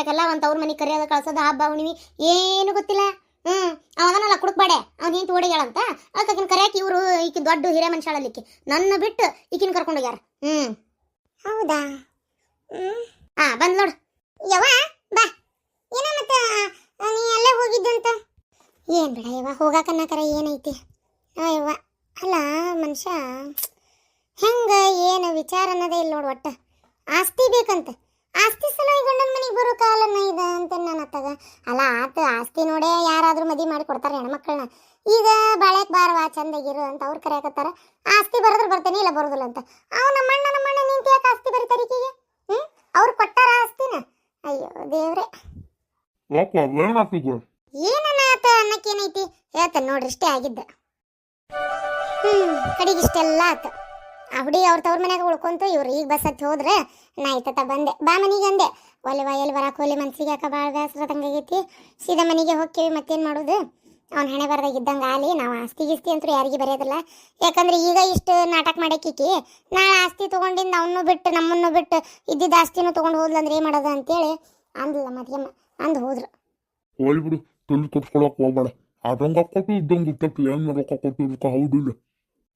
ಖುಷಿಯಾಗಲ್ಲ ಒಂದು ತವ್ರ ಮನೆ ಕರಿಯೋದು ಕಳ್ಸೋದು ಹಬ್ಬ ಹುಣ್ಣಿಮೆ ಏನು ಗೊತ್ತಿಲ್ಲ. ಹ್ಮ್ ಅವನಲ್ಲ ಕುಡುಕ್ಬೇಡೆ ಅವ್ನು ಹೆಂಡತಿ ಓಡಿಗಳಂತ ಅದಕ್ಕೆ ಆಕಿನ ಕರೆಯಕ್ಕೆ ಇವರು ಈಕಿ ದೊಡ್ಡ ಹಿರೇ ಮನುಷ್ಯಳಲ್ಲಿಕ್ಕೆ ನನ್ನ ಬಿಟ್ಟು ಈಕಿನ ಕರ್ಕೊಂಡು ಹೋಗ್ಯಾರ. ಹ್ಮ್. ಹೌದಾ? ಹಾ ಬಂದ್ ನೋಡು. ಯವ್ವ ಬಾ. ಏನ ಮತ್ತೆ ನೀ ಅಲ್ಲೇ ಹೋಗಿದ್ದಂತ ಏನ್ ಬಿಡ ಯವ್ವ ಹೋಗಾಕನ್ನಕರ ಏನೈತಿ. ಆ ಯವ್ವ ಅಲ್ಲ ಮನುಷ್ಯ ಹೆಂಗ ಏನು ವಿಚಾರ ಅನ್ನೋದೇ ಇಲ್ಲ ನೋಡು ಒಟ್ಟ. ಆಸ್ತಿ ಬೇಕಂತ. ಆಸ್ತಿ ಸಲುವಾಗಿ ಗಂಡನ ಮನೆಗೆ ಬರೋ ಕಾಲನ ಇದ ಅಂತ ನಾನು ಅತ್ತಾಗ ಅಲ್ಲ ಆತ ಆಸ್ತಿ ನೋಡೇ ಯಾರಾದರೂ ಮದುವೆ ಮಾಡಿ ಕೊಡ್ತಾರೆ ಹೆಣ್ಮಕ್ಳನ್ನ. ಈಗ ಬಾಳೆಕ್ ಬಾರವಾ ಚಂದಾಗಿರು ಅಂತ ಅವ್ರು ಕರೆಯಕತ್ತಾರ ಆಸ್ತಿ ಬರದ್ರ ಬರ್ತೇನೆ ಇಲ್ಲ ಬರೋದಿಲ್ಲ ಅಂತ. ಅವು ನಮ್ಮ ಅಣ್ಣ ನಮ್ಮ ಅಣ್ಣ ನಿಂತು ಯಾಕೆ ಆಸ್ತಿ ಬರೀತಾರೆ ಈಕೆಗೆ? ಹ್ಞೂ ಅವ್ರು ಕೊಟ್ಟಾರ ಆಸ್ತಿನ? ಅಯ್ಯೋ ದೇವ್ರೆ. ಯಾಕ ಏನಾಗ್ತಿದೆ ಏನನ್ನ ಆತ ಅನ್ನಕ್ಕೇನೈತಿ? ಹೇಳ್ತಾನೆ ನೋಡ್ರಿ ಇಷ್ಟೇ ಆಗಿದ್ದ. ಹ್ಞೂ ಕಡೆಗೆ ಇಷ್ಟೆಲ್ಲ ಆತ. ಆ ಅವ್ರ ತವ್ರ ಮನ್ಯಾಗ ಉಳ್ಕೊಂತು, ಇವ್ರು ಈಗ ಬಸ್ ಹತ್ತಿ ಹೋದ್ರೆ ನಾ ಇತ್ತ ಬಂದೆ. ಬಾ ಮನೆಗೆ ಅಂದೆ. ಒಲೆ ಎಲ್ಲಿ ಬರಾಕ್ ಹೋಲಿ ಮನ್ಸಿಗೆ ಯಾಕ ಭಾಳ ಬೇಸರ ತಂಗಾಗೈತಿ ಸೀದಾ ಮನೆಗೆ ಹೋಗ್ತೀವಿ ಮತ್ತೇನು ಮಾಡೋದು? ಅವ್ನ ಹಣೆ ಬರ್ದಾಗ ಇದ್ದಂಗೆ ಆಲಿ, ನಾವು ಆಸ್ತಿ ಗಿಸ್ತಿ ಅಂತೂ ಯಾರಿಗೆ ಬರೆಯೋದಿಲ್ಲ. ಯಾಕಂದ್ರೆ ಈಗ ಇಷ್ಟು ನಾಟಕ ಮಾಡಕ್ಕಿಕಿ, ನಾಳೆ ಆಸ್ತಿ ತೊಗೊಂಡಿಂದ ಅವನು ಬಿಟ್ಟು, ನಮ್ಮನ್ನು ಬಿಟ್ಟು ಇದ್ದಿದ್ದ ಆಸ್ತಿನೂ ತೊಗೊಂಡು ಹೋದ್ಲಂದ್ರೆ ಏನು ಮಾಡೋದು ಅಂತೇಳಿ ಅಂದಿಲ್ಲ ಮದ್ಯಮ್ಮ, ಅಂದ್ ಹೋದ್ರು. ಹೋಲ್ ಬಿಡು ಹೋಗ್ಬೇಡ. ಅದಂಗ ಹಾಕೊಟ್ಟು ಇದ್ದಂಗೆ ಇಟ್ಟಕ್ಕೆ ಏನ್ ಮಾಡೋಕೆ ಹೌದಿಲ್ಲ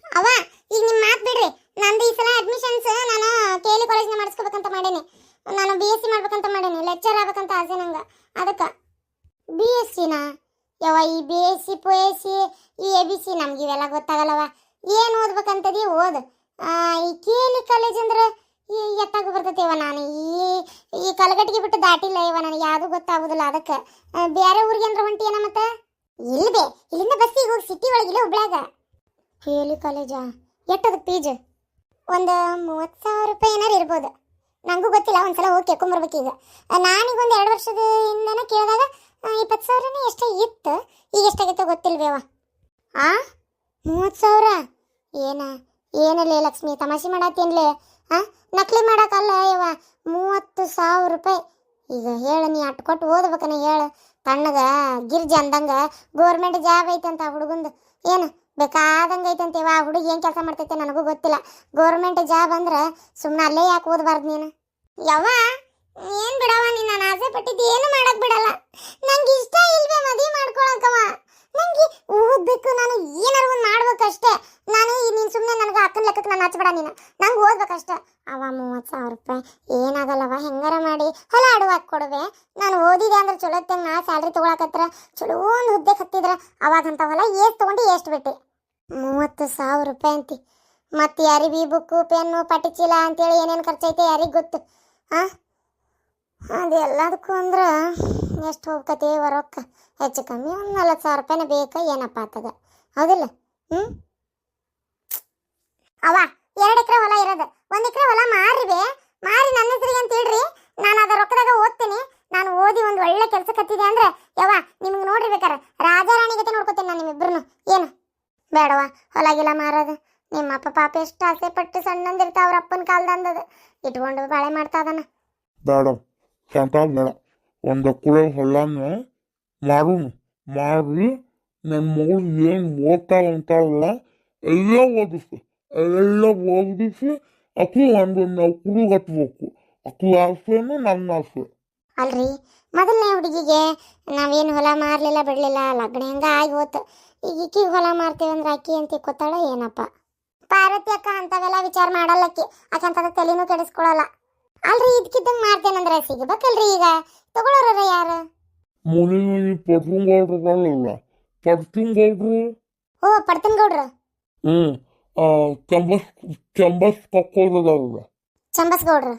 ಅವ ಈಗ ನಿಮ್ಮ ಮಾತು ಬಿಡ್ರಿ ನಂದು ಈ ಸಲ ಅಡ್ಮಿಷನ್ಸ್ ನಾನು ಕೆ ಎಲ್ ಕಾಲೇಜ್ನ ಮಾಡಿಸ್ಕೋಬೇಕಂತ ಮಾಡೇನಿ. ನಾನು ಬಿ ಎಸ್ ಸಿ ಮಾಡ್ಬೇಕಂತ ಮಾಡೇನಿ. ಲೆಕ್ಚರ್ ಆಗ್ಬೇಕಂತ ಆಸೆ ನಂಗೆ. ಅದಕ್ಕೆ ಬಿ ಎಸ್ ಸಿನಾ ಯವ ಈ B S C P S C ಈ ಎ ಬಿ ಸಿ ನಮ್ಗೆ ಇವೆಲ್ಲ ಗೊತ್ತಾಗಲ್ಲವ ಏನು ಓದ್ಬೇಕಂತದಿ ಓದು. ಈ ಕೆ ಎಲ್ ಕಾಲೇಜ್ ಅಂದ್ರೆ ಈ ಎತ್ತಾಗ ಬರ್ತೈತೆವ ನಾನು. ಈ ಈ ಕಲಗಟ್ಟಿಗೆ ಬಿಟ್ಟು ದಾಟಿಲ್ಲ ಇವ ನನಗೆ. ಯಾವುದು ಗೊತ್ತಾಗೋದಿಲ್ಲ ಅದಕ್ಕೆ. ಬೇರೆ ಊರಿಗೆ ಅಂದ್ರೆ ಹೊಂಟಿಯನ ಮತ್ತೆ? ಇಲ್ಬೇ ಇಲ್ಲಿಂದ ಬಸ್ಸಿಗೆ ಹೋಗಿ ಸಿಟಿ ಒಳಗಿಲ್ಲ ಹುಬ್ಳ್ಯಾಗ. ಹೇಳಿ ಕಾಲೇಜಾ ಎಟ್ಟದ ಪೀಜ್ ಒಂದು ಮೂವತ್ತು ಸಾವಿರ ರೂಪಾಯಿ ಏನಾರು ಇರ್ಬೋದು. ನನಗೂ ಗೊತ್ತಿಲ್ಲ, ಒಂದ್ಸಲ ಹೋಗಿ ಕೇಳ್ಕೊಂಬರ್ಬೇಕು ಈಗ. ನಾನೀಗ ಒಂದು ಎರಡು ವರ್ಷದ ಹಿಂದೆನ ಕೇಳಿದಾಗ ಇಪ್ಪತ್ತು ಸಾವಿರನೇ ಎಷ್ಟೇ ಇತ್ತು. ಈಗ ಎಷ್ಟಾಗೈತೋ ಗೊತ್ತಿಲ್ವೇವ? ಆ? ಮೂವತ್ತು ಸಾವಿರ? ಏನ, ಏನಲ್ಲೇ ಲಕ್ಷ್ಮಿ, ತಮಾಷೆ ಮಾಡತ್ತೇನ್ಲೇ? ಆ? ನಕಲಿ ಮಾಡಕ್ಕಲ್ಲ ಯವ್ವ. ಮೂವತ್ತು ಸಾವಿರ ರೂಪಾಯಿ. ಈಗ ಹೇಳು, ನೀ ಅಟ್ಟು ಕೊಟ್ಟು ಓದ್ಬೇಕನ ಹೇಳು. ತಣ್ಣಗ ಗಿರ್ಜಿ ಅಂದಂಗ ಗೋರ್ಮೆಂಟ್ ಜಾಬ್ ಐತೆ ಅಂತ ಹುಡುಗಂದು. ಏನು? ಬೇಕಾದಂಗೆ ಐತಂತೇವ ಆ ಹುಡುಗಿ ಏನು ಕೆಲಸ ಮಾಡ್ತೈತೆ ನನಗೂ ಗೊತ್ತಿಲ್ಲ. ಗೌರ್ಮೆಂಟ್ ಜಾಬ್ ಅಂದ್ರೆ ಸುಮ್ಮನೆ ಅಲ್ಲೇ ಯಾಕೆ ಓದಬಾರ್ದು ನೀನು? ಯವ್ವ, ಏನು ಬಿಡವ ನೀನು? ನಾನು ಆಸೆ ಪಟ್ಟಿದ್ದು ಏನು ಮಾಡೋಕೆ ಬಿಡಲ್ಲ. ನಂಗೆ ಇಷ್ಟ ಇಲ್ವೇ ಮದುವೆ ಮಾಡ್ಕೊಳಕವ ನಂಗೆ ಓದ್ಬೇಕು ನಾನು ಏನಾರು ಒಂದು ಮಾಡ್ಬೇಕಷ್ಟೇ. ನಾನು ನೀನು ಸುಮ್ಮನೆ ನನಗೆ ಅಕ್ಕನ ಲೆಕ್ಕಕ್ಕೆ ನಾನು ಹಚ್ಚಬೇಡ ನೀನು. ನಂಗೆ ಓದ್ಬೇಕಷ್ಟೇ. ಅವ ಮೂವತ್ತು ಸಾವಿರ ರೂಪಾಯಿ. ಏನಾಗಲ್ಲವ, ಹೆಂಗಾರ ಮಾಡಿ. ಹೊಲ ಆಡುವಾಗ ಕೊಡುವೆ. ನಾನು ಓದಿದೆ ಅಂದ್ರೆ ಚಲೋ ಹೊತ್ತಂಗೆ ನಾ ಸ್ಯಾಲ್ರಿ ತೊಗೊಳಕತ್ರ. ಚಲೋ ಒಂದು ಹುದ್ದೆ ಹತ್ತಿದ್ರ ಅವಾಗಂತ ಹೊಲ ಎಷ್ಟು ತೊಗೊಂಡು ಎಷ್ಟು ಬಿಟ್ಟೆ. ಮೂವತ್ತು ಸಾವಿರ ರೂಪಾಯಿ ಅಂತಿ. ಮತ್ತು ಯಾರಿಗೆ ಬುಕ್ಕು, ಪೆನ್ನು ಪಟ್ಟಿಚೀಲ ಅಂತೇಳಿ ಏನೇನು ಖರ್ಚೈತೆ ಯಾರಿಗೆ ಗೊತ್ತು? ಹಾಂ ಅದೆಲ್ಲದಕ್ಕೂ ಅಂದ್ರೆ ಎಷ್ಟು ಹೋಗ್ಕತಿ ರೊಕ್ಕ? ಹೆಚ್ಚು ಕಮ್ಮಿ ಒಂದು ನಲ್ವತ್ತು ಸಾವಿರ ರೂಪಾಯಿನ ಬೇಕ ಏನಪ್ಪ ಆತದ ಹೌದಿಲ್ಲ? ಹ್ಞೂ ಅವ ಎರಡು ಎಕರೆ ಹೊಲ ಇರೋದು. ಒಂದು ಎಕರೆ ಹೊಲ ಮಾರಿವೆ ಮಾರಿ ನನ್ನ ಹೆಸರಿಗೆ ಅಂತ ಹೇಳ್ರಿ. ನಾನು ಅದ ರೊಕ್ಕದಾಗ ಓದ್ತೀನಿ. ನಾನು ಓದಿ ಒಂದು ಒಳ್ಳೆ ಕೆಲಸ ಕತ್ತಿದೆ ಅಂದ್ರೆ, ಯವ್ವ, ನಿಮ್ಗೆ ನೋಡ್ರಿ ಬೇಕಾರೆ ರಾಜಾರಾಣಿ ಗತಿ ನೋಡ್ಕೊತೀನಿ ನಾನು ನಿಮ್ಮಿಬ್ರು ಏನು? ಬೇಡವ ಹೊಲ ಗಿಲ ಮಾರೋದು. ನಿಮ್ಮ ಅಪ್ಪ ಪಾಪ ಎಷ್ಟು ಆಸೆ ಪಟ್ಟು ಸಣ್ಣಂದಿರ್ತಾವ್ರ ಅಪ್ಪನ ಕಾಲದಂದದ. ಇಟ್ಕೊಂಡು ಬಾಳೆ ಮಾಡ್ತಾ ಅದನ್ನ ಬೇಡ ಬೇಡ. ಒಂದು ಕುಳೆ ಹೊಲನ ಮಾರುನು. ಮಾರಿ ನನ್ನ ಮಗಳು ಏನು ಓದ್ತಾ ಅಂತಾಳಲ್ಲ ಎಲ್ಲ ಓದಿಸಿ. ಎಲ್ಲ ಓದಿಸಿ ಅಕ್ಕಿ ಒಂದು ನೌಕರಿ ಕಟ್ಬೇಕು. ಅಕ್ಕಿ ಆಸೆನೂ ನನ್ನ ಆಸೆ. ಅಲ್ರಿ, ಮೊದಲನೇ ಹುಡುಗಿಗೆ ನಾವೇನು ಹೊಲ ಮಾರಲಿಲ್ಲ ಬಿಡಲಿಲ್ಲ, ಲಗ್ನ ಹೆಂಗ ಆಗಿ ಹೋತು. ಈಗ ಇಕ್ಕಿ ಹೊಲ ಮಾರ್ತೇವೆ ಅಂದ್ರೆ ಅಕ್ಕಿ ಅಂತ ಕೊತ್ತಾಳ ಏನಪ್ಪ? ಪಾರ್ವತಿ ಅಕ್ಕ ಅಂತವೆಲ್ಲ ವಿಚಾರ ಮಾಡಲ್ಲಕ್ಕಿ. ಅಕ್ಕಂತದ ತಲೆನೂ ಕೆಡಿಸ್ಕೊಳಲ್ಲ. ಅಲ್ರಿ ಇದಕ್ಕಿದ್ದಂಗೆ ಅಂದ್ರೆ ಸಿಗಬೇಕಲ್ರಿ ಈಗ. ತಗೊಳ್ಳೋರ ಯಾರು? ಮುನಿ ಮುನಿ ಪಟ್ರಂಗೌಡ್ರಲ್ಲ ಪಟ್ರಂಗೌಡ್ರು ಓ ಪಡ್ತನ್ ಹ್ಮ್ ಹ್ಞೂ ಚಂಬಸ್ ಚಂಬಸ್ ಕಕ್ಕೋದಲ್ಲ ಚಂಬಸ್ ಗೌಡ್ರು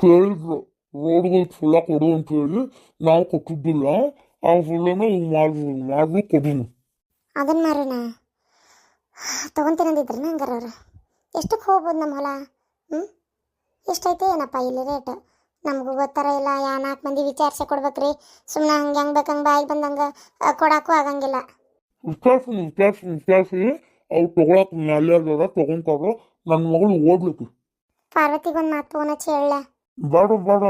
ಕೇಳಿದ್ರು ರೋಡ್ಗಳು ಫುಲ್ಲ ಕೊಡು ಅಂತ ಹೇಳಿ ನಾವು ಕೊಟ್ಟಿದ್ದಿಲ್ಲ. ಆ ಫುಲ್ಲನ ಹಿಂಗೆ ಮಾಡಿದ್ರು ಮಾಡಿ ಕೊಡಿನಿ ಅದನ್ನ ಮಾರೋಣ ತೊಗೊಂತೀನಂದಿದ್ರಿ ಹಂಗಾರ ಅವ್ರು. ಎಷ್ಟಕ್ಕೆ ಹೋಗ್ಬೋದು ನಮ್ಮ ಹೊಲ? ಹ್ಞೂ ಎಷ್ಟೈತೆ ಏನಪ್ಪ ಇಲ್ಲಿ ರೇಟ್? ನಮಗೂ ಗೊತ್ತಾರ ಇಲ್ಲ ಯಾ ನಾಲ್ಕು ಮಂದಿ ವಿಚಾರಿಸಿ ಕೊಡ್ಬೇಕ್ರಿ. ಸುಮ್ಮನೆ ಹಂಗೆ ಹೆಂಗೆ ಬೇಕಂಗೆ ಬಾಯಿಗೆ ಬಂದಂಗೆ ಕೊಡಕ್ಕೂ ಆಗಂಗಿಲ್ಲ. ವಿಚಾರಿಸಿ ವಿಚಾರಿಸಿ ವಿಚಾರಿಸಿ. ಅವ್ರು ತಗೊಳಕ್ ನ್ಯಾಯಾಲಯದ ತಗೊಂತಾರ ನನ್ನ ಮಗಳು ಓದ್ಲಿಕ್ಕೆ. ಪಾರ್ವತಿಗೊಂದು ಮಾತು ಹಚ್ಚಿ ಹೇಳ ಬೇಡ ಬೇಡ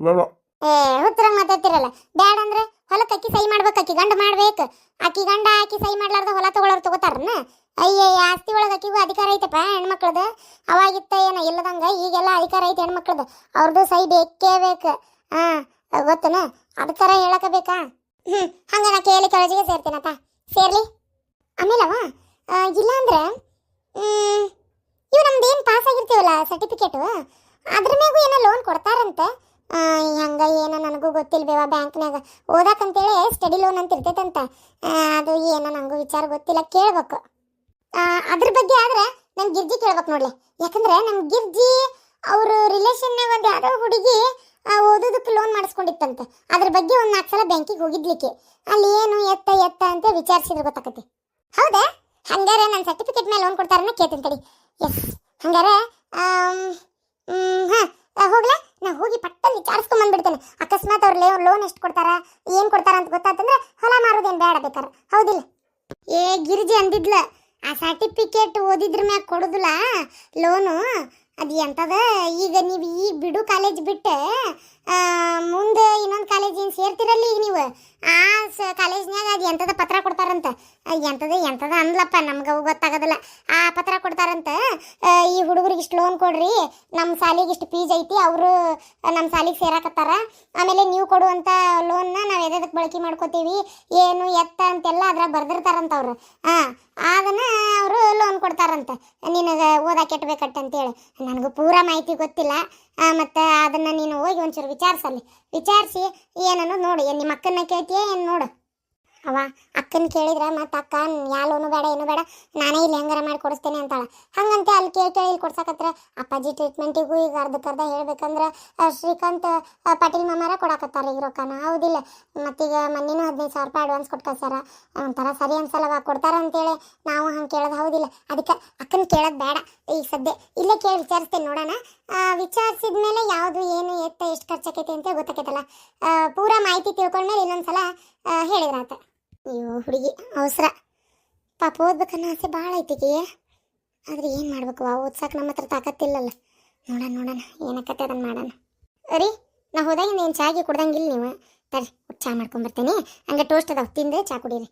ಬೇಡ. ಏ ಹುತ್ತರಂಗ್ ಮಾತಾಡ್ತಿರಲ್ಲ? ಬ್ಯಾಡ ಅಂದ್ರೆ ಹೊಲಕ್ಕೆ ಅಕ್ಕಿ ಸೈ ಮಾಡ್ಬೇಕು, ಅಕ್ಕಿ ಗಂಡ ಮಾಡ್ಬೇಕು. ಅಕ್ಕಿ ಗಂಡ ಅಕ್ಕಿ ಸೈ ಮಾಡ್ಲಾರ್ದ ಹೊಲ ತಗೊಳ್ಳೋರು ತಗೋತಾರನ್ನ ಅಯ್ಯ ಆಸ್ತಿ ಒಳಗೆ ಅಕ್ಕಿಗೂ ಅಧಿಕಾರ ಐತಪ್ಪ ಹೆಣ್ಮಕ್ಳದು? ಅವಾಗಿತ್ತ ಏನೋ ಇಲ್ಲದಂಗ ಈಗೆಲ್ಲ ಅಧಿಕಾರ ಐತೆ ಹೆಣ್ಮಕ್ಳದು. ಅವ್ರದ್ದು ಸೈ ಬೇಕೇ ಬೇಕು. ಹಾ ಗೊತ್ತನ? ಅದಕ್ಕಾರ ಹೇಳಕ ಬೇಕಾ? ಹ್ಞೂ ಹಂಗ ನಾ ಕೇಳಿ ಕಾಲೇಜಿಗೆ ಸೇರ್ತೀನಪ್ಪ. ಸೇರ್ಲಿ. ಆಮೇಲವ ಇಲ್ಲಾಂದ್ರೆ ಇವು ನಮ್ದು ಏನು ಪಾಸ್ ಆಗಿರ್ತೀವಲ್ಲ ಸರ್ಟಿಫಿಕೇಟು ಅದ್ರ ಮ್ಯಾಗೂ ಏನೋ ಲೋನ್ ಕೊಡ್ತಾರಂತೆ. ಹಂಗ ಏನೋ ನನಗೂ ಗೊತ್ತಿಲ್ಬೇವ ಬ್ಯಾಂಕ್ನಾಗ ಓದಾಕಂತೇಳಿ ಸ್ಟಡಿ ಲೋನ್ ಅಂತ ಇರ್ತೈತಂತ. ಅದು ಏನೋ ನನಗೂ ವಿಚಾರ ಗೊತ್ತಿಲ್ಲ, ಕೇಳ್ಬೇಕು. ಅದ್ರ ಬಗ್ಗೆ ಆದ್ರೆ ನನ್ ಗಿರ್ಜಿ ಕೇಳ್ಬೇಕು ನೋಡ್ಲಿ. ಯಾಕಂದ್ರೆ ನಮ್ಮ ಗಿರ್ಜಿ ಅವರು ರಿಲೇಷನ್ನಾಗ ಒಂದು ಯಾವುದೋ ಹುಡುಗಿ ಓದೋದಕ್ಕೆ ಲೋನ್ ಮಾಡಿಸ್ಕೊಂಡಿತ್ತಂತೆ. ಅದ್ರ ಬಗ್ಗೆ ಒಂದು ನಾಲ್ಕು ಸಲ ಬ್ಯಾಂಕಿಗೆ ಹೋಗಿದ್ಲಿಕ್ಕೆ. ಅಲ್ಲಿ ಏನು ಎತ್ತ ಎತ್ತ ಅಂತ ವಿಚಾರಿಸಿದ್ರೆ ಗೊತ್ತಾಕತಿ. ಹೌದಾ? ಹಂಗಾರೆ ನನ್ನ ಸರ್ಟಿಫಿಕೇಟ್ ಮೇಲೆ ಲೋನ್ ಕೊಡ್ತಾರನ್ನ ಕೇಳ್ತೀನಿ ತಡಿ. ಎಸ್, ಹಂಗಾರೆ ಹಾಂ. ಹೋಗ್ಲಾ? ನಾ ಹೋಗಿ ಪಟ್ಟಲ್ಲಿ ವಿಚಾರಿಸ್ಕೊಂಡ್ ಬಂದ್ಬಿಡ್ತೇನೆ. ಅಕಸ್ಮಾತ್ ಅವ್ರು ಲೋನ್ ಎಷ್ಟು ಕೊಡ್ತಾರ? ಏನ್ ಕೊಡ್ತಾರ ಅಂತ ಗೊತ್ತಾತಂದ್ರೆ ಹೊಲ ಮಾರೋದೇನ್ ಬೇಡ ಬೇಕಾರ. ಹೌದಿಲ್ಲ? ಏ, ಗಿರಿಜಿ ಅಂದಿದ್ಲ. ಆ ಸರ್ಟಿಫಿಕೇಟ್ ಓದಿದ್ರ ಮ್ಯಾಗ ಕೊಡುದಿಲ್ಲ? ಲೋನು? ಅದು ಎಂತದ? ಈಗ ನೀವು ಈಗ ಬಿಡು ಕಾಲೇಜ್ ಬಿಟ್ಟು ಮುಂದೆ ಇನ್ನೊಂದು ಕಾಲೇಜಿನ ಸೇರ್ತಿರಲ್ಲ ಈಗ ನೀವು? ಆ ಸ ಕಾಲೇಜ್ನಾಗ ಅದು ಎಂತದ ಪತ್ರ ಕೊಡ್ತಾರಂತ? ಆ, ಎಂಥದ ಅಂದ್ಲಪ್ಪ ನಮ್ಗೆ ಅವು ಗೊತ್ತಾಗೋದಿಲ್ಲ. ಆ ಪತ್ರ ಕೊಡ್ತಾರಂತ ಈ ಹುಡುಗರಿಗೆ ಇಷ್ಟು ಲೋನ್ ಕೊಡ್ರಿ ನಮ್ಮ ಸಾಲಿಗೆ ಇಷ್ಟು ಫೀಸ್ ಐತಿ ಅವರು ನಮ್ಮ ಸಾಲಿಗೆ ಸೇರಾಕತ್ತಾರ. ಆಮೇಲೆ ನೀವು ಕೊಡುವಂಥ ಲೋನ್ನ ನಾವು ಎದಕ್ಕೆ ಬಳಕೆ ಮಾಡ್ಕೋತೀವಿ ಏನು ಎತ್ತ ಅಂತೆಲ್ಲ ಅದ್ರಾಗ ಬರ್ದಿರ್ತಾರಂತ ಅವರು. ಹಾಂ ಅದನ್ನ ಅವರು ಲೋನ್ ಕೊಡ್ತಾರಂತ. ನಿನಗೆ ಓದಕ್ಕೆ ಅಂತೇಳಿ. ನನಗೂ ಪೂರ ಮಾಹಿತಿ ಗೊತ್ತಿಲ್ಲ. ಮತ್ತು ಅದನ್ನು ನೀನು ಹೋಗಿ ಒಂಚೂರು ವಿಚಾರಿಸಲ್ಲಿ. ವಿಚಾರಿಸಿ ಏನನ್ನೋದು ನೋಡು ಏನು ನಿಮ್ಮ ಅಕ್ಕನ ಕೇಳ್ತೀಯ ಏನು ನೋಡು. ಅವ ಅಕ್ಕನ ಕೇಳಿದ್ರೆ, ಮತ್ತೆ ಅಕ್ಕ ಯಾ ಲೋನು ಬೇಡ, ಏನು ಬೇಡ, ನಾನೇ ಇಲ್ಲಿ ಹೆಂಗಾರ ಮಾಡಿ ಕೊಡಿಸ್ತೇನೆ ಅಂತಾಳ. ಹಂಗಂತೆ ಅಲ್ಲಿ ಕೇಳಿ ಕೇಳಿ ಇಲ್ಲಿ ಕೊಡ್ಸಕತ್ರ. ಅಪ್ಪಾಜಿ ಟ್ರೀಟ್ಮೆಂಟಿಗೂ ಈಗ ಅರ್ಧಕ್ಕರ್ಧ ಹೇಳ್ಬೇಕಂದ್ರೆ ಶ್ರೀಕಾಂತ್ ಪಾಟೀಲ್ ಮಾಮಾರ ಕೊಡಾಕತ್ತಾರ ಈಗ ರೊಕ್ಕನ. ಹೌದಿಲ್ಲ. ಮತ್ತೀಗ ಮೊನ್ನೆನೂ ಹದಿನೈದು ಸಾವಿರ ರೂಪಾಯಿ ಅಡ್ವಾನ್ಸ್ ಕೊಟ್ಟು ಕಳ್ಸ್ಯಾರ. ಒಂಥರ ಸರಿ ಅನ್ಸಲ್ಲವ, ಕೊಡ್ತಾರ ಅಂತೇಳಿ ನಾವು ಹಂಗೆ ಕೇಳೋದು ಹೌದಿಲ್ಲ. ಅದಕ್ಕೆ ಅಕ್ಕನ ಕೇಳೋದು ಬೇಡ. ಈಗ ಸದ್ಯ ಇಲ್ಲೇ ಕೇಳಿ ವಿಚಾರಿಸ್ತೇನೆ ನೋಡೋಣ. ವಿಚಾರಿಸಿದ ಮೇಲೆ ಯಾವುದು, ಏನು, ಎತ್ತ, ಎಷ್ಟು ಖರ್ಚಾಕೈತಿ ಅಂತ ಗೊತ್ತಾಕೈತಲ್ಲ. ಪೂರಾ ಮಾಹಿತಿ ತಿಳ್ಕೊಂಡ್ಮೇಲೆ ಇನ್ನೊಂದ್ಸಲ ಹೇಳಿದ್ರಾತ. ಅಯ್ಯೋ, ಹುಡುಗಿ, ಅವಸರ. ಪಾಪ ಓದ್ಬೇಕನ್ನೋ ಆಸೆ ಭಾಳ ಐತಿಗೆ ಆದ್ರೆ ಏನು ಮಾಡ್ಬೇಕು? ಆ ಓದ್ಸಕ್ಕೆ ನಮ್ಮ ಹತ್ರ ತಾಕತ್ತಿಲ್ಲಲ್ಲ. ನೋಡೋಣ ನೋಡೋಣ ಏನಕ್ಕತ್ತೆ ಅದನ್ನು ಮಾಡೋಣ. ಅರಿ ನಾ ಹೋದಾಗಿಂದ ಏನು ಚಾಗಿ ಕುಡ್ದಂಗಿಲ್ಲ ನೀವು. ತಡಿ ಚಾ ಮಾಡ್ಕೊಂಬರ್ತೀನಿ ಹಂಗೆ ಟೋಸ್ಟ್ ಅದಾವ. ತಿಂದು ಚಾ ಕುಡೀರಿ.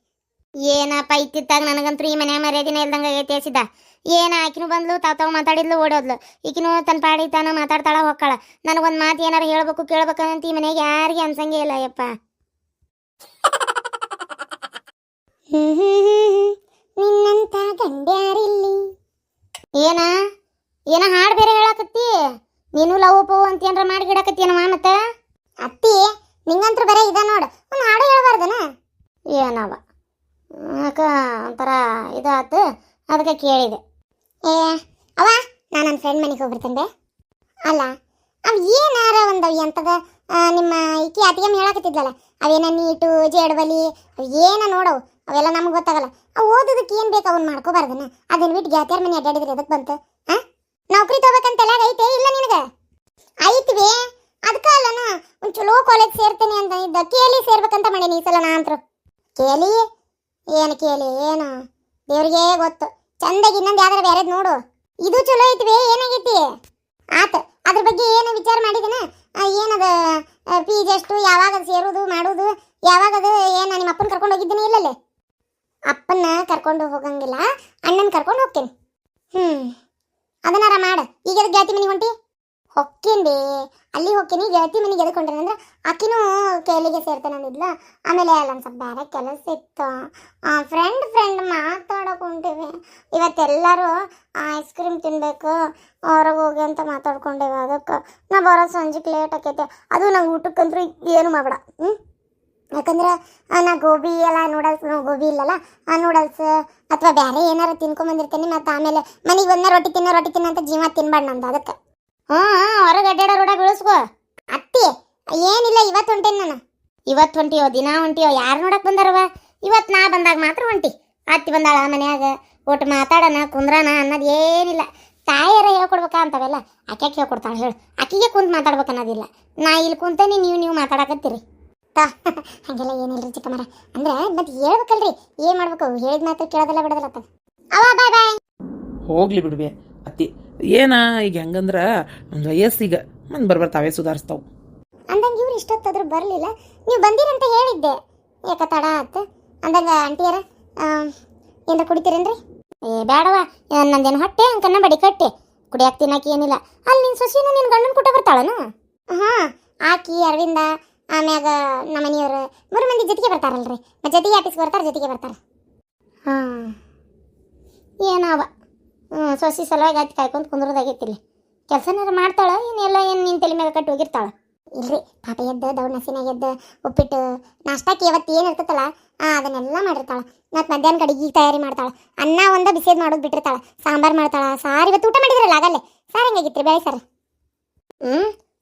ಏನಪ್ಪ ಇತ್ತಿತ್ತಾಗ ನನಗಂತೂ ಈ ಮನೆ ಮರ್ಯಾದಿನ ಇಲ್ದಂಗೆ ಆಗೈತೆ ಏನ ಆಕಿನೂ ಬಂದ್ಲು, ತಾವ್ ತಾವ್ ಮಾತಾಡಿದ್ಲು, ಓಡೋದ್ಲು. ಈಕಿನೂ ತನ್ನ ಪಾಡಿ ತಾನ ಮಾತಾಡ್ತಾಳ, ಹೊಕ್ಕಾಳ. ನನಗೊಂದು ಮಾತು ಏನಾರು ಹೇಳ್ಬೇಕು ಕೇಳ್ಬೇಕಂತ ಈ ಮನೆಗೆ ಯಾರಿಗೆ ಅನ್ಸಂಗೇ ಇಲ್ಲ ಯಪ್ಪ ನಿನ್ನಂತ ಗಂಡ್ಯಾರಿಲ್ಲಿ. ಏನ? ಏನ ಹಾಡು ಬೇರೆ ಹೇಳಕತ್ತಿ? ನೀನು ಲವ್ ಪವ್ ಅಂತ ಮಾಡಿ ಗಿಡಕತ್ತೀನವ ಮತ್ತ? ಅತ್ತಿ ನಿಂಗಂತ್ರ ಬರೇ ಇದ ನೋಡು ಒಂದು ಹಾಡು ಹೇಳ್ಬಾರ್ದನ? ಏನವ? ಅಕ್ಕ ಒಂಥರ ಇದಾತು ಅದಕ್ಕೆ ಕೇಳಿದೆ. ಏ ಅವ ನಾನು ನನ್ನ ಫ್ರೆಂಡ್ ಮನೆಗೆ ಹೋಗ್ಬಿಡ್ತಂದೆ ಅಲ್ಲ ಅವ್ ಏನಾರ ಒಂದು ಎಂತದ ಆ, ನಿಮ್ಮ ಈಕಿ ಅತಿಗೆ ಹೇಳಕತ್ತಿದ್ಲಲ್ಲ ಅವೇನ ನೀಟು ಜೇಡ್ಬಲಿ ಅವು ಏನ ನೋಡವು? ಅವೆಲ್ಲ ನಮ್ಗೆ ಗೊತ್ತಾಗಲ್ಲ. ಅವು ಓದೋದಕ್ಕೆ ಏನು ಬೇಕು ಅವ್ನು ಮಾಡ್ಕೋಬಾರ್ದನ? ಅದನ್ನ ಬಿಟ್ಟು ಗೆಳತಿಯರ ಮನೆ ಅಡ್ಡಾಡಿದ್ರೆ ಎದಕ್ಕೆ ಬಂತು? ಹಾಂ? ನೌಕರಿ ತಗೋಬೇಕಂತೆಲ್ಲ ಐತೆ? ಇಲ್ಲ ನಿನಗೆ? ಐತಿವಿ ಅದಕ್ಕೆ ಅಲ್ಲನ, ಒಂದು ಚಲೋ ಕಾಲೇಜ್ ಸೇರ್ತೇನೆ ಅಂತ ಇದ್ದ. ಕೇಳಿ ಸೇರ್ಬೇಕಂತ ಮಾಡೀನಿ ಈ ಸಲ ನಾ ಅಂತರು. ಕೇಳಿ ಏನು ಕೇಳಿ ಏನು? ದೇವ್ರಿಗೆ ಗೊತ್ತು. ಚಂದಾಗಿ ಇನ್ನೊಂದು ಯಾವ್ದಾರ ಬೇರೆದು ನೋಡು. ಇದು ಚಲೋ ಐತಿವಿ ಏನಾಗೈತಿ? ಆತ. ಅದ್ರ ಬಗ್ಗೆ ಏನು ವಿಚಾರ ಮಾಡಿದನ? ಏನದ? ಫೀಸ್ ಎಷ್ಟು ಯಾವಾಗ ಸೇರೋದು, ಮಾಡೋದು? ಯಾವಾಗ ಅದು, ಏನು ನಿಮ್ಮ ಅಪ್ಪನ ಕರ್ಕೊಂಡು ಹೋಗಿದ್ದೀನಿ ಇಲ್ಲಲ್ಲೇ? ಅಪ್ಪನ್ನ ಕರ್ಕೊಂಡು ಹೋಗಂಗಿಲ್ಲ, ಅಣ್ಣನ ಕರ್ಕೊಂಡು ಹೋಗ್ತೀನಿ. ಹ್ಞೂ ಅದನ್ನಾರ ಮಾಡ. ಈಗ ಗೆಳತಿ ಮನೆಗೆ ಹೊಂಟಿ? ಹೊಕ್ಕೇನ್ ಬೇ. ಅಲ್ಲಿ ಹೋಗ್ತೀನಿ ಗೆಳತಿ ಮನೆಗೆ ಎದ್ಕೊಂಡ್ರೆ ಅಂದ್ರೆ ಆಕಿನೂ ಸೇರ್ತಾನೆ ಅಂದಿದ್ಲು ಆಮೇಲೆ ಅಲ್ಲೊಂದು ಸ್ವಲ್ಪ ಬೇರೆ ಕೆಲಸ ಇತ್ತು. ಫ್ರೆಂಡ್ ಫ್ರೆಂಡ್ ಮಾತಾಡೋಕೆ ಹೊಂಟಿವಿ. ಇವತ್ತೆಲ್ಲರೂ ಐಸ್ ಕ್ರೀಮ್ ತಿನ್ನಬೇಕು ಹೊರಗೆ ಹೋಗಿ ಅಂತ ಮಾತಾಡ್ಕೊಂಡೇವೆ ಅದಕ್ಕೆ. ನಾ ಬರೋ ಸಂಜೆಗೆ ಲೇಟ್ ಆಕೈತೆ. ಅದು ನಂಗೆ ಊಟಕ್ಕಂತೂ ಏನು ಮಾಡಬೇಡ. ಹ್ಞೂ ಯಾಕಂದ್ರೆ ನಾ ಗೋಬಿ ಎಲ್ಲ ನೂಡಲ್ಸ್ ಗೋಬಿ ಇಲ್ಲಲ್ಲ, ಆ ನೂಡಲ್ಸ್ ಅಥವಾ ಬೇರೆ ಏನಾರು ತಿನ್ಕೊಂಬಂದಿರ್ತೀನಿ ಮತ್ತು ಆಮೇಲೆ ಮನೆಗೆ ಒಂದೇ ರೊಟ್ಟಿ ತಿನ್ನೋ ರೊಟ್ಟಿ ತಿನ್ನೋ ಅಂತ ಜೀವ ತಿನ್ಬಾರ್ದು ನಂದು ಅದಕ್ಕೆ. ಹ್ಞೂ ಹೊರಗೆ ಅಡ್ಡಾಡ ರೋಡ ಬೀಳಿಸ್ಕೋ ಅತ್ತಿ, ಏನಿಲ್ಲ, ಇವತ್ತು ಹೊಂಟೇನಿ ನಾನು. ಇವತ್ತು ಹೊಂಟಿಯೋ, ದಿನ ಹೊಂಟಿಯೋ, ಯಾರು ನೋಡಕ್ಕೆ ಬಂದಾರವ? ಇವತ್ತು ನಾ ಬಂದಾಗ ಮಾತ್ರ ಹೊಂಟಿ. ಅತ್ತಿ ಬಂದಾಳ ಮನ್ಯಾಗ ಒಟ್ಟು ಮಾತಾಡೋಣ, ಕುಂದ್ರಣ ಅನ್ನೋದು ಏನಿಲ್ಲ. ತಾಯಿಯರ ಹೇಳ್ಕೊಡ್ಬೇಕಾ ಅಂತವೆಲ್ಲ ಆಕೆ ಹೇಳ್ಕೊಡ್ತಾಳೆ ಹೇಳು. ಆಕಿಗೆ ಕುಂತು ಮಾತಾಡ್ಬೇಕು ಅನ್ನೋದಿಲ್ಲ. ನಾ ಇಲ್ಲಿ ಕುಂತೇನಿ, ನೀವು ನೀವು ಮಾತಾಡಕತ್ತೀರಿ. ತಾ ಹಂಗೆಲ್ಲ ಏನಿಲ್ರಿ ಚಿಕ್ಕಮ್ಮರ? ಅಂದ್ರೆ ಮತ್ತೆ ಹೇಳ್ಬೇಕಲ್ರಿ ಏನ್ ಮಾಡ್ಬೇಕು? ಹೇಳಿದ ಮಾತ್ರ ಕೇಳೋದಲ್ಲ ಬಿಡೋದಲ್ಲ ತಾ ಅವ ಬಾಯ್ ಬಾಯ್ ಹೋಗ್ಲಿ ಬಿಡ್ಬೆ ಅತ್ತಿ. ಏನ ಈಗ ಹೆಂಗಂದ್ರ ಒಂದು ವಯಸ್ಸೀಗ ಮಂದ್ ಬರ್ಬರ್ ತಾವೇ ಸುಧಾರಿಸ್ತಾವ್. ಅಂದಂಗ ಇವ್ರು ಇಷ್ಟೊತ್ತಾದ್ರೂ ಬರಲಿಲ್ಲ. ನೀವು ಬಂದಿರಂತ ಹೇಳಿದ್ದೆ. ಯಾಕ ತಡ ಆತ ಅಂದಂಗ ಆಂಟಿಯರ ಏನಾರ ಕುಡಿತೀರೇನ್ರಿ? ಏ ಬೇಡವ ನಂದೇನು ಹೊಟ್ಟೆ ಅಂಕನ್ನ ಬಡಿ ಕಟ್ಟೆ. ಕುಡಿಯಾಕ್ ತಿನ್ನಕ್ಕೆ ಏನಿಲ್ಲ. ಅಲ್ಲಿ ನಿನ್ನ ಸೊಸಿನೂ ನಿನ್ ಗಂಡನ ಕೂಟ ಬರ್ತಾಳನು? ಹಾ ಆಕಿ ಅರವಿಂದ ಆಮ್ಯಾಗ ನಮ್ಮ ಮನೆಯವರು ಮೂರು ಮಂದಿ ಜೊತೆಗೆ ಬರ್ತಾರಲ್ರಿ. ಜೊತೆಗೆ ಆಫೀಸ್ಗೆ ಬರ್ತಾರೆ ಜೊತೆಗೆ ಬರ್ತಾರೆ. ಹಾಂ. ಏನವ? ಹ್ಞೂ ಸೊಸಿ ಸಲುವಾಗಿ ಆಯ್ತು ಕಾಯ್ಕೊಂಡು ಕುಂದ್ರದಾಗೈತಿಲ್ಲ ಕೆಲಸನಾರು ಮಾಡ್ತಾಳೆ ಏನೆಲ್ಲ ಏನು ನಿನ್ನ ತಲೆ ಮೇಲೆ ಕಟ್ಟಿ ಹೋಗಿರ್ತಾಳೆ? ಇಲ್ರಿ ಪಾಪ ಎದ್ದ ದೌಡ್ ನಸಿನಾಗ ಎದ್ದ ಉಪ್ಪಿಟ್ಟು ನಾಷ್ಟಕ್ಕೆ ಯಾವತ್ತು ಏನು ಇರ್ತೈತಲ್ಲ ಹಾಂ ಅದನ್ನೆಲ್ಲ ಮಾಡಿರ್ತಾಳೆ. ಮತ್ತು ಮಧ್ಯಾಹ್ನ ಕಡೆಗೆ ತಯಾರಿ ಮಾಡ್ತಾಳೆ. ಅನ್ನ ಒಂದು ಬಿಸಿದು ಮಾಡೋದು ಬಿಟ್ಟಿರ್ತಾಳೆ. ಸಾಂಬಾರು ಮಾಡ್ತಾಳೆ. ಸಾರು ಇವತ್ತು ಊಟ ಮಾಡಿದ್ರಲ್ಲ ಆಗಲ್ಲೇ. ಸಾರು ಹೆಂಗಾಗಿತ್ತು ರೀ ಬೇಳೆ ಸಾರು? ಹ್ಞೂ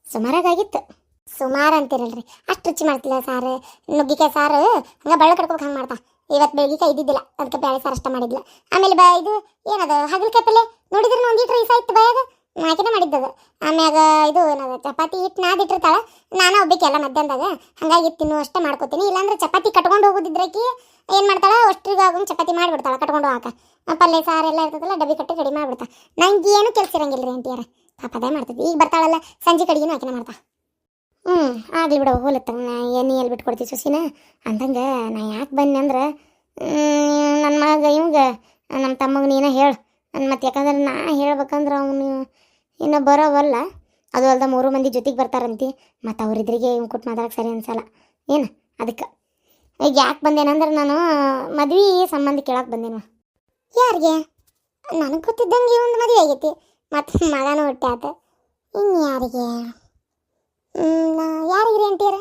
ಸುಮಾರಾಗಿತ್ತು ಸುಮಾರು ಅಂತಿರಲ್ರಿ. ಅಷ್ಟು ರುಚಿ ಮಾಡ್ತಿಲ್ಲ ಸಾರು. ನುಗ್ಗಿಕಾಯಿ ಸಾರು, ಹಂಗೆ ಬಳ್ಳ ಕಡ್ಕೋಬೇಕು ಹಂಗೆ ಮಾಡ್ತಾ ಇವತ್ತು ಬೆಳಗ್ಗೆ ಇದ್ದಿದ್ದಿಲ್ಲ. ಅದಕ್ಕೆ ಬೇಳೆ ಸಾರು ಅಷ್ಟ ಮಾಡಿದ್ಲ ಆಮೇಲೆ ಬಾ ಇದು ಏನದು ಹಗಲಕಾಯಿ ಪಲ್ಲೆ? ನೋಡಿದ್ರೆ ಒಂದು ಇಟ್ರೆ ಇಸ ಇತ್ತು ಬಾಯಾಗ? ನಾಕಿನ ಮಾಡಿದ್ದದು. ಆಮ್ಯಾಗ ಇದು ಏನದು ಚಪಾತಿ ಹಿಟ್ಟು ನಾದಿಟ್ಟಿರ್ತಾಳ ನಾನು ಒಬ್ಬಕ್ಕೆ ಮಧ್ಯಾಹ್ನದಾಗ. ಹಂಗಾಗಿ ತಿನ್ನು ಅಷ್ಟೇ ಮಾಡ್ಕೋತೀನಿ. ಇಲ್ಲಾಂದ್ರೆ ಚಪಾತಿ ಕಟ್ಕೊಂಡು ಹೋಗೋದಿದ್ರಕಿ ಏನು ಮಾಡ್ತಾಳ? ಅಷ್ಟ್ರಿಗೆ ಆಗೋಂಗೆ ಚಪಾತಿ ಮಾಡಿಬಿಡ್ತಾಳೆ ಕಟ್ಕೊಂಡು ಹಾಕ ಆ ಪಲ್ಯ ಸಾರು ಎಲ್ಲ ಇರ್ತದಲ್ಲ ಡಬ್ಬಿ ಕಟ್ಟಿ ರೆಡಿ ಮಾಡಿಬಿಡ್ತಾ ನಂಗೆ ಏನು ಕೆಲಸ ಇರಂಗಿಲ್ಲ ರೀ ಪಾಪ ಅದೇ ಮಾಡ್ತೈತಿ. ಈಗ ಬರ್ತಾಳಲ್ಲ, ಸಂಜೆ ಕಡೆಗಿನೂ ಆಕಿನ ಮಾಡ್ತಾ ಹ್ಞೂ ಆಗಲಿ ಬಿಡವ ಹೋಲತ್ತ ನಾ ಏನು ಎಲ್ಲಿ ಬಿಟ್ಕೊಡ್ತೀವಿ ಸುಸಿನ. ಅಂದಂಗೆ ನಾ ಯಾಕೆ ಬನ್ನಿ ಅಂದ್ರೆ ನನ್ನ ಮಗ ಇವಂಗ ನಮ್ಮ ತಮ್ಮಗೆ ನೀನೇ ಹೇಳು. ಮತ್ತು ಯಾಕಂದ್ರೆ ನಾ ಹೇಳ್ಬೇಕಂದ್ರೆ ಅವನು ಇನ್ನು ಬರೋವಲ್ಲ ಅದು ಅಲ್ದ ಮೂರು ಮಂದಿ ಜೊತೆಗೆ ಬರ್ತಾರಂತಿ. ಮತ್ತು ಅವ್ರಿದ್ರಿಗೆ ಇವ್ನು ಕೊಟ್ಟು ಮಾತಾಡಕ್ಕೆ ಸರಿ ಅನ್ಸಲ್ಲ. ಏನು, ಅದಕ್ಕೆ. ಈಗ ಯಾಕೆ ಬಂದೇನಂದ್ರೆ ನಾನು ಮದ್ವೆ ಸಂಬಂಧ ಕೇಳಕ್ಕೆ ಬಂದೇನು ಯಾರಿಗೆ? ನನಗೆ ಗೊತ್ತಿದ್ದಂಗೆ ಒಂದು ಮದುವೆ ಆಗೈತಿ. ಮತ್ತು ಮಗನೂ ಹೊಟ್ಟೆ ಆತ ಇನ್ನು ಯಾರಿಗೆ ಯಾರಿಗೆ ಅಂತೀರ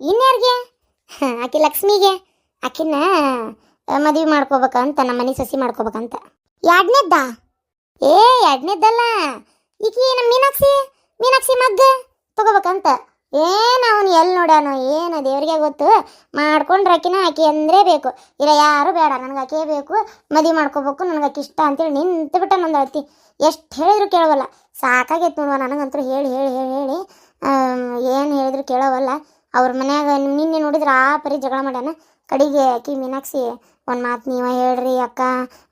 ಇನ್ಯಾರಿಗೆ? ಆಕಿ ಲಕ್ಷ್ಮಿಗೆ. ಆಕಿನ ಮದುವೆ ಮಾಡ್ಕೋಬೇಕಂತ, ನಮ್ಮ ಮನೆ ಸಸಿ ಮಾಡ್ಕೋಬೇಕಂತ. ಎರಡನೇದ್ದ ಏ ಎರಡನೇದ್ದಲ್ಲ ಈಕಿ ನಮ್ಮ ಮೀನಾಕ್ಷಿ ಮೀನಾಕ್ಷಿ ಮಗ್ಗ ತಗೋಬೇಕಂತ. ಏನು ಅವನು ಎಲ್ಲಿ ನೋಡಾನೋ ಏನು ದೇವ್ರಿಗೆ ಗೊತ್ತು. ಮಾಡ್ಕೊಂಡ್ರೆ ಆಕಿನ, ಆಕಿ ಅಂದ್ರೆ ಬೇಕು. ಇಲ್ಲ ಯಾರು ಬೇಡ, ನನಗೆ ಆಕೆ ಬೇಕು. ಮದುವೆ ಮಾಡ್ಕೋಬೇಕು, ನನಗೆ ಆಕೆ ಇಷ್ಟ ಅಂತೇಳಿ ನಿಂತು ಬಿಟ್ಟ ನಂದು ಅಳ್ತಿ ಎಷ್ಟು ಹೇಳಿದ್ರು ಕೇಳವಲ್ಲ. ಸಾಕಾಗೈತೆ ನೋಡುವ, ನನಗಂತೂ ಹೇಳಿ ಹೇಳಿ ಹೇಳಿ ಹೇಳಿ. ಏನು ಹೇಳಿದ್ರು ಕೇಳೋವಲ್ಲ. ಅವ್ರ ಮನ್ಯಾಗ ನಿನ್ನೆ ನೋಡಿದ್ರೆ ಆ ಪರಿ ಜಗಳ ಮಾಡ್ಯಾನ? ಕಡೆಗೆ ಆಕಿ ಮೀನಾಕ್ಷಿ, ಒಂದು ಮಾತು ನೀವ ಹೇಳ್ರಿ ಅಕ್ಕ,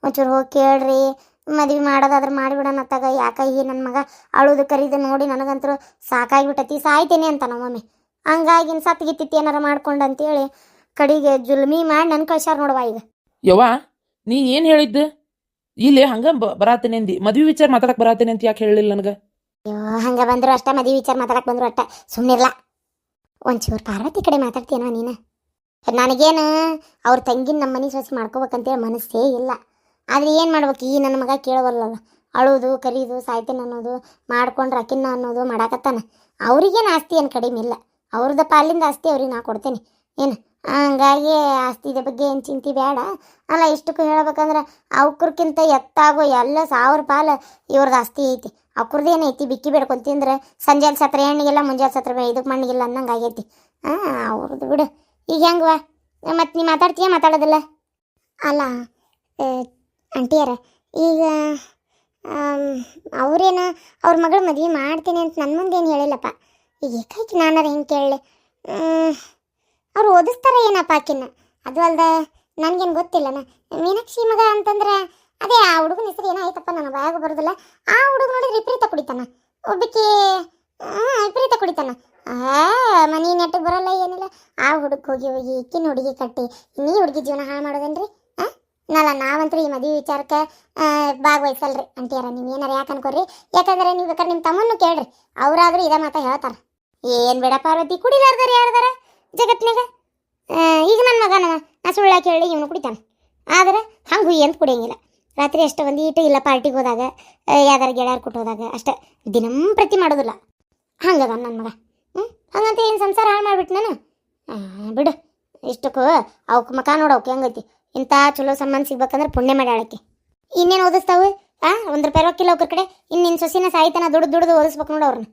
ಒಂಚೂರು ಹೋಗಿ ಕೇಳ್ರಿ. ಮದ್ವೆ ಮಾಡೋದಾದ್ರೆ ಮಾಡಿಬಿಡೋಣ ಅತ್ತಾಗ. ಯಾಕ ಈ ನನ್ನ ಮಗ ಅಳುದು ಕರೀದು ನೋಡಿ ನನಗಂತೂ ಸಾಕಾಗಿಬಿಟ್ಟತಿ. ಸಾಯ್ತೇನೆ ಅಂತ ನಮ್ಮಮ್ಮಿ ಹಂಗಾಗಿ ಇನ್ನು ಸತ್ಗಿತ್ತಿತ್ತು ಏನಾರ ಮಾಡ್ಕೊಂಡು ಅಂತೇಳಿ ಕಡೆಗೆ ಜುಲ್ಮಿ ಮಾಡಿ ನನ್ನ ಕಳ್ಸ್ಯಾರ ನೋಡುವ ಈಗ. ಯವ್ವ, ನೀ ಏನು ಹೇಳಿದ್ದು? ಇಲ್ಲಿ ಹಂಗ ಬರಾತೇನೆ ಅಂದಿ. ಮದ್ವಿ ವಿಚಾರ ಮಾತಾಡಕ್ ಬರಾತೇನೆ ಅಂತ ಯಾಕೆ ಹೇಳಿಲ್ಲ ನನಗೆ? ಅಯ್ಯೋ, ಹಂಗ ಬಂದ್ರು ಅಷ್ಟ ಮದಿ ವಿಚಾರ ಮಾತಾಡಕ್ ಬಂದ್ರು ಅಷ್ಟ ಸುಮ್ಮನಿರ್ಲ ಒಂಚೂರು ಪಾರ್ವತಿ ಕಡೆ ಮಾತಾಡ್ತೀನೋ ನೀನು? ನನಗೇನು ಅವ್ರ ತಂಗಿನ ನಮ್ಮ ಮನೆ ಸೊಸಿ ಮಾಡ್ಕೋಬೇಕಂತೇಳಿ ಮನಸ್ಸೇ ಇಲ್ಲ. ಆದ್ರೆ ಏನು ಮಾಡ್ಬೇಕು? ಈ ನನ್ನ ಮಗ ಕೇಳವಲ್ಲಲ್ಲ ಅಳೋದು, ಕರೀದು, ಸಾಯ್ತೇನೆ ಅನ್ನೋದು, ಮಾಡ್ಕೊಂಡ್ರೆ ಅಕ್ಕಿನ ಅನ್ನೋದು ಮಾಡಾಕತ್ತಾನ. ಅವ್ರಿಗೇನು ಆಸ್ತಿ ಏನು ಕಡಿಮೆ ಇಲ್ಲ. ಅವ್ರದ್ದು ಪಾಲಿಂದ ಆಸ್ತಿ ಅವ್ರಿಗೆ ನಾ ಕೊಡ್ತೇನೆ. ಏನು? ಹಂಗಾಗಿ ಆಸ್ತಿದ ಬಗ್ಗೆ ಏನು ಚಿಂತೆ ಬೇಡ. ಅಲ್ಲ, ಇಷ್ಟಕ್ಕೂ ಹೇಳ್ಬೇಕಂದ್ರೆ ಅವ್ಕರ್ಕಿಂತ ಎತ್ತಾಗೋ ಎಲ್ಲ ಸಾವಿರ ಪಾಲು ಇವ್ರದ್ದು ಆಸ್ತಿ ಐತಿ. ಅವ್ರದ್ದೇನು ಐತಿ? ಬಿಕ್ಕಿ ಬೇಡ್ಕೊಂಡ್ ತಿಂದ್ರೆ ಸಂಜೆಲ್ ಸತ್ರ ಹೆಣ್ಣಿಗೆಲ್ಲ ಮುಂಜಾನೆ ಸತ್ರ ಇದಕ್ಕೆ ಮಣ್ಣಿಗಿಲ್ಲ ಅನ್ನಂಗೆ ಆಗೈತಿ. ಹಾಂ ಅವ್ರದ್ದು ಬಿಡು. ಈಗ ಹೆಂಗವ ಮತ್ತು ನೀ ಮಾತಾಡ್ತೀಯ? ಮಾತಾಡೋದಿಲ್ಲ? ಅಲ್ಲ ಅಂಟಿಯರ ಈಗ ಅವರೇನು, ಅವ್ರ ಮಗಳು ಮದುವೆ ಮಾಡ್ತೀನಿ ಅಂತ ನನ್ನ ಮುಂದೆ ಏನು ಹೇಳಿಲ್ಲಪ್ಪ? ಈಗ ಏಕಾಯ್ತು ನಾನಾರ ಹೆಂಗೆ ಕೇಳಲಿ? ಅವ್ರು ಓದಿಸ್ತಾರೆ ಏನಪ್ಪ ಆಕಿನ ಅದು ಅಲ್ದ ನನಗೇನು ಗೊತ್ತಿಲ್ಲನ ಮೀನಾಕ್ಷಿ ಮಗ ಅಂತಂದ್ರೆ ಅದೇ ಆ ಹುಡುಗನ ಹೆಸರು ಏನಾಯ್ತಪ್ಪ ನನ್ನ ಬಾಯಾಗ ಬರೋದಿಲ್ಲ. ಆ ಹುಡುಗ ನೋಡಿ ವಿಪರೀತ ಕುಡಿತಾನ. ಒಬ್ಬಕ್ಕೆ ವಿಪರೀತ ಕುಡಿತಾನ. ಮನೆ ನೆಟ್ಟಿಗೆ ಬರಲ್ಲ, ಏನಿಲ್ಲ. ಆ ಹುಡುಗ ಹೋಗಿ ಹೋಗಿ ಇಕ್ಕಿನ ಹುಡುಗಿ ಕಟ್ಟಿ, ನೀ ಹುಡುಗಿ ಜೀವನ ಹಾಳು ಮಾಡೋದೇನ್ರಿ? ನಲ್ಲ ನಾವಂತೂ ಈ ಮದುವೆ ವಿಚಾರಕ್ಕೆ ಭಾಗವಹಿಸಲ್ರಿ. ಅಂತೀಯಾರ ನೀವು ಏನಾರ ಯಾಕೆ ಅನ್ಕೋರಿ? ಯಾಕಂದ್ರೆ ನೀವು ಬೇಕಾದ್ರೆ ನಿಮ್ಮ ತಮ್ಮನ್ನು ಕೇಳ್ರಿ. ಅವರಾದ್ರೂ ಇದೇ ಮಾತಾ ಹೇಳ್ತಾರ. ಏನು ಬೇಡ ಪಾರ್ವತಿ ಕುಡಿಲಾರ್ದಾರ ಯಾರ್ದಾರ? ಜಗತ್ನಾಗ ಆ, ಈಗ ನನ್ನ ಮಗನ ನಾ ಸುಳ್ಳಾಕಿ ಹೇಳಿ ಇವನು ಕುಡಿತಾನೆ. ಆದ್ರೆ ಹಂಗೆ ಹುಯ್ಯ ಅಂತ ಕುಡಿಯಂಗಿಲ್ಲ. ರಾತ್ರಿ ಅಷ್ಟು ಒಂದು ಈಟು ಇಲ್ಲ ಪಾರ್ಟಿಗೆ ಹೋದಾಗ ಯಾವ್ದಾರ ಗೆಳೆಯರು ಕೊಟ್ಟು ಹೋದಾಗ ಅಷ್ಟೇ ದಿನಂಪ್ರತಿ ಮಾಡೋದಿಲ್ಲ. ಹಂಗದ ನನ್ನ ಮಗ. ಹ್ಞೂ ಹಂಗಂತ ಏನು ಸಂಸಾರ ಹಾಳು ಮಾಡಿಬಿಟ್ಟು ನಾನು? ಬಿಡು. ಇಷ್ಟಕ್ಕೂ ಅವಕ್ಕೆ ಮಕ ನೋಡು ಅವಕ್ಕೆ ಹೆಂಗೈತಿ. ಇಂಥ ಚಲೋ ಸಂಬಂಧ ಸಿಗ್ಬೇಕಂದ್ರೆ ಪುಣ್ಯ ಮಾಡ್ಯಾಳಕ್ಕೆ ಇನ್ನೇನು ಓದಿಸ್ತಾವು? ಹಾಂ ಒಂದು ರೂಪಾಯಿ ರೊಕ್ಕಿಲ್ಲ ಅವ್ರ ಕಡೆ. ಇನ್ನು ನಿನ್ನ ಸೊಸಿನ ಸಾಯ್ತಾನ ದುಡ್ದು ದುಡ್ದು ಓದಿಸ್ಬೇಕು ನೋಡು ಅವ್ರನ್ನ